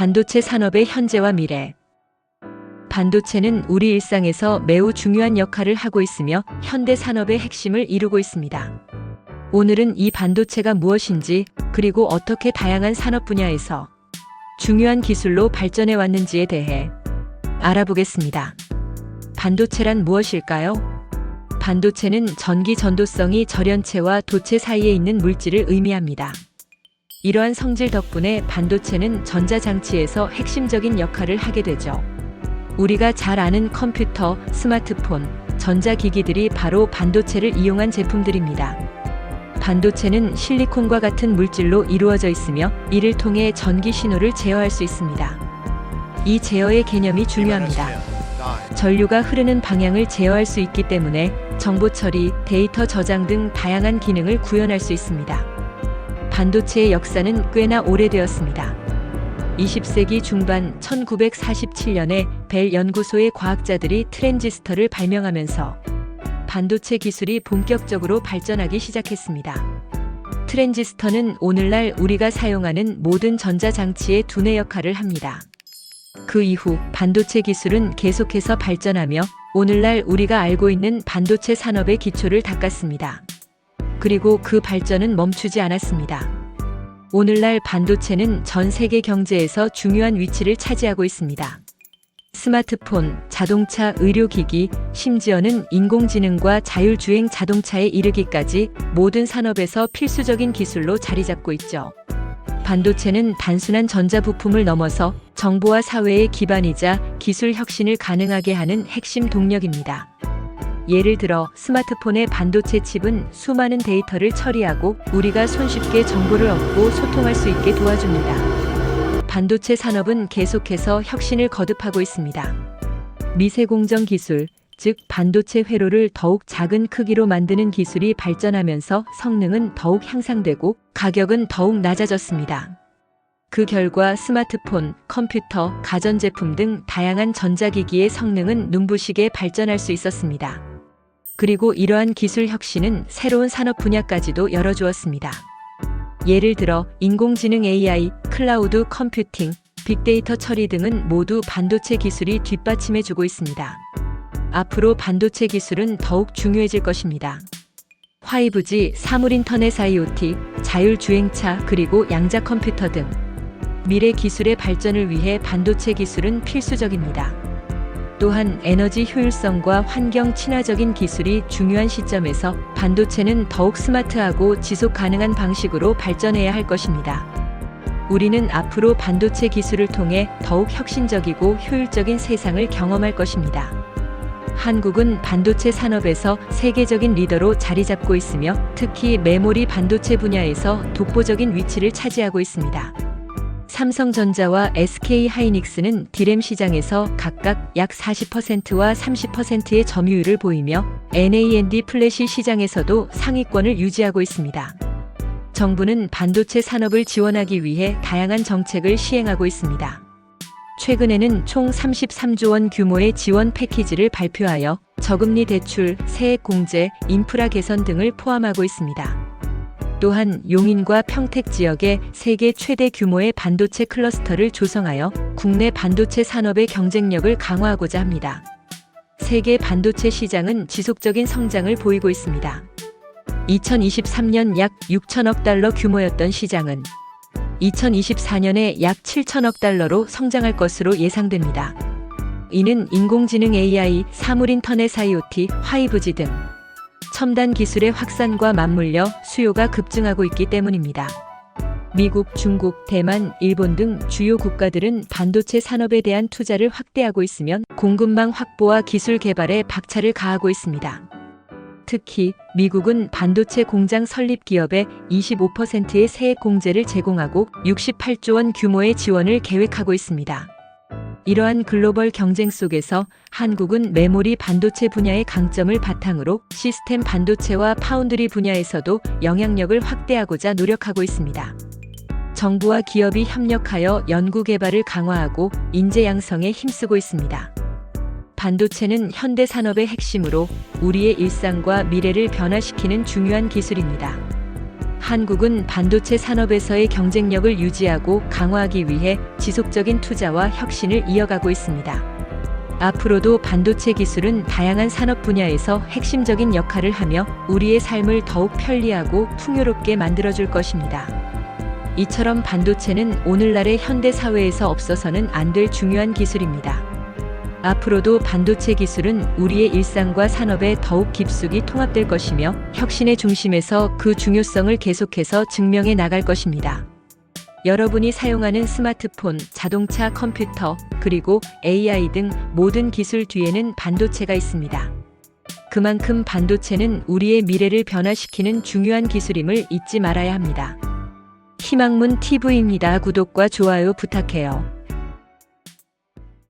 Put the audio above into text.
반도체 산업의 현재와 미래. 반도체는 우리 일상에서 매우 중요한 역할을 하고 있으며 현대 산업의 핵심을 이루고 있습니다. 오늘은 이 반도체가 무엇인지 그리고 어떻게 다양한 산업 분야에서 중요한 기술로 발전해 왔는지에 대해 알아보겠습니다. 반도체란 무엇일까요? 반도체는 전기 전도성이 절연체와 도체 사이에 있는 물질을 의미합니다. 이러한 성질 덕분에 반도체는 전자장치에서 핵심적인 역할을 하게 되죠. 우리가 잘 아는 컴퓨터, 스마트폰, 전자기기들이 바로 반도체를 이용한 제품들입니다. 반도체는 실리콘과 같은 물질로 이루어져 있으며 이를 통해 전기 신호를 제어할 수 있습니다. 이 제어의 개념이 중요합니다. 전류가 흐르는 방향을 제어할 수 있기 때문에 정보 처리, 데이터 저장 등 다양한 기능을 구현할 수 있습니다. 반도체의 역사는 꽤나 오래되었습니다. 20세기 중반 1947년에 벨 연구소의 과학자들이 트랜지스터를 발명하면서 반도체 기술이 본격적으로 발전하기 시작했습니다. 트랜지스터는 오늘날 우리가 사용하는 모든 전자장치의 두뇌 역할을 합니다. 그 이후 반도체 기술은 계속해서 발전하며 오늘날 우리가 알고 있는 반도체 산업의 기초를 닦았습니다. 그리고 그 발전은 멈추지 않았습니다. 오늘날 반도체는 전 세계 경제에서 중요한 위치를 차지하고 있습니다. 스마트폰, 자동차, 의료기기, 심지어는 인공지능과 자율주행 자동차에 이르기까지 모든 산업에서 필수적인 기술로 자리 잡고 있죠. 반도체는 단순한 전자부품을 넘어서 정보와 사회의 기반이자 기술 혁신을 가능하게 하는 핵심 동력입니다. 예를 들어 스마트폰의 반도체 칩은 수많은 데이터를 처리하고 우리가 손쉽게 정보를 얻고 소통할 수 있게 도와줍니다. 반도체 산업은 계속해서 혁신을 거듭하고 있습니다. 미세공정 기술, 즉 반도체 회로를 더욱 작은 크기로 만드는 기술이 발전하면서 성능은 더욱 향상되고 가격은 더욱 낮아졌습니다. 그 결과 스마트폰, 컴퓨터, 가전제품 등 다양한 전자기기의 성능은 눈부시게 발전할 수 있었습니다. 그리고 이러한 기술 혁신은 새로운 산업 분야까지도 열어주었습니다. 예를 들어 인공지능 AI, 클라우드 컴퓨팅, 빅데이터 처리 등은 모두 반도체 기술이 뒷받침해주고 있습니다. 앞으로 반도체 기술은 더욱 중요해질 것입니다. 5G, 사물인터넷 IoT, 자율주행차, 그리고 양자 컴퓨터 등 미래 기술의 발전을 위해 반도체 기술은 필수적입니다. 또한 에너지 효율성과 환경 친화적인 기술이 중요한 시점에서 반도체는 더욱 스마트하고 지속 가능한 방식으로 발전해야 할 것입니다. 우리는 앞으로 반도체 기술을 통해 더욱 혁신적이고 효율적인 세상을 경험할 것입니다. 한국은 반도체 산업에서 세계적인 리더로 자리 잡고 있으며 특히 메모리 반도체 분야에서 독보적인 위치를 차지하고 있습니다. 삼성전자와 SK 하이닉스는 디램 시장에서 각각 약 40%와 30%의 점유율을 보이며 NAND 플래시 시장에서도 상위권을 유지하고 있습니다. 정부는 반도체 산업을 지원하기 위해 다양한 정책을 시행하고 있습니다. 최근에는 총 33조 원 규모의 지원 패키지를 발표하여 저금리 대출, 세액 공제, 인프라 개선 등을 포함하고 있습니다. 또한 용인과 평택 지역에 세계 최대 규모의 반도체 클러스터를 조성하여 국내 반도체 산업의 경쟁력을 강화하고자 합니다. 세계 반도체 시장은 지속적인 성장을 보이고 있습니다. 2023년 약 6천억 달러 규모였던 시장은 2024년에 약 7천억 달러로 성장할 것으로 예상됩니다. 이는 인공지능 AI, 사물인터넷 IoT, 5G 등 첨단 기술의 확산과 맞물려 수요가 급증하고 있기 때문입니다. 미국, 중국, 대만, 일본 등 주요 국가들은 반도체 산업에 대한 투자를 확대하고 있으면 공급망 확보와 기술 개발에 박차를 가하고 있습니다. 특히 미국은 반도체 공장 설립 기업에 25%의 세액 공제를 제공하고 68조 원 규모의 지원을 계획하고 있습니다. 이러한 글로벌 경쟁 속에서 한국은 메모리 반도체 분야의 강점을 바탕으로 시스템 반도체와 파운드리 분야에서도 영향력을 확대하고자 노력하고 있습니다. 정부와 기업이 협력하여 연구 개발을 강화하고 인재 양성에 힘쓰고 있습니다. 반도체는 현대 산업의 핵심으로 우리의 일상과 미래를 변화시키는 중요한 기술입니다. 한국은 반도체 산업에서의 경쟁력을 유지하고 강화하기 위해 지속적인 투자와 혁신을 이어가고 있습니다. 앞으로도 반도체 기술은 다양한 산업 분야에서 핵심적인 역할을 하며 우리의 삶을 더욱 편리하고 풍요롭게 만들어줄 것입니다. 이처럼 반도체는 오늘날의 현대 사회에서 없어서는 안 될 중요한 기술입니다. 앞으로도 반도체 기술은 우리의 일상과 산업에 더욱 깊숙이 통합될 것이며 혁신의 중심에서 그 중요성을 계속해서 증명해 나갈 것입니다. 여러분이 사용하는 스마트폰, 자동차, 컴퓨터, 그리고 AI 등 모든 기술 뒤에는 반도체가 있습니다. 그만큼 반도체는 우리의 미래를 변화시키는 중요한 기술임을 잊지 말아야 합니다. 희망문 TV입니다. 구독과 좋아요 부탁해요.